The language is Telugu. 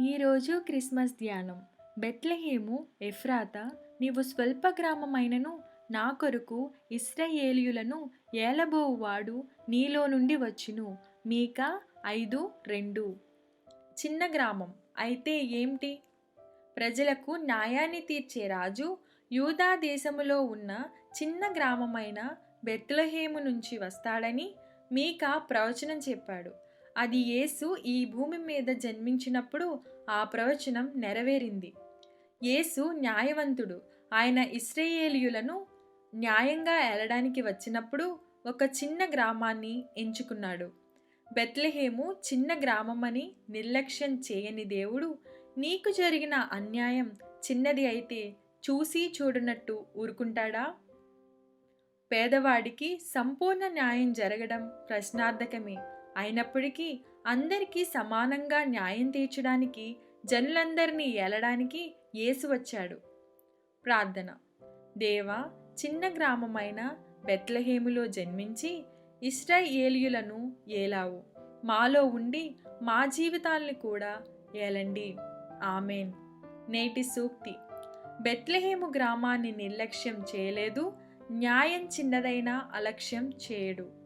ఈరోజు క్రిస్మస్ ధ్యానం. బెత్లహేము ఎఫ్రాత నీవు స్వల్ప గ్రామమైనను నా కొరకు ఇస్రయేలియులను ఏలబోవువాడు నీలో నుండి వచ్చును. మీకా ఐదు రెండు. చిన్న గ్రామం. అయితే ఏమిటి? ప్రజలకు న్యాయాన్ని తీర్చే రాజు యూదా దేశములో ఉన్న చిన్న గ్రామమైన బెత్లహేము నుంచి వస్తాడని మీకా ప్రవచనం చెప్పాడు. అది యేసు ఈ భూమి మీద జన్మించినప్పుడు ఆ ప్రవచనం నెరవేరింది. యేసు న్యాయవంతుడు. ఆయన ఇస్రాయేలీయులను న్యాయంగా ఏలడానికి వచ్చినప్పుడు ఒక చిన్న గ్రామాన్ని ఎంచుకున్నాడు. బెత్లెహేము చిన్న గ్రామమని నిర్లక్ష్యం చేయని దేవుడు నీకు జరిగిన అన్యాయం చిన్నది అయితే చూసి చూడనట్టు ఊరుకుంటాడా? పేదవాడికి సంపూర్ణ న్యాయం జరగడం ప్రశ్నార్థకమే. అయినప్పటికీ అందరికీ సమానంగా న్యాయం తీర్చడానికి జనులందరినీ ఏలడానికి యేసు వచ్చాడు. ప్రార్థన. దేవా చిన్న గ్రామమైన బెత్లహేములో జన్మించి ఇస్రాయేలియులను ఏలావు. మాలో ఉండి మా జీవితాల్ని కూడా ఏలండి. ఆమెన్. నేటి సూక్తి. బెత్లహేము గ్రామాన్ని నిర్లక్ష్యం చేయలేదు న్యాయం చిన్నదైనా అలక్ష్యం చేయడు.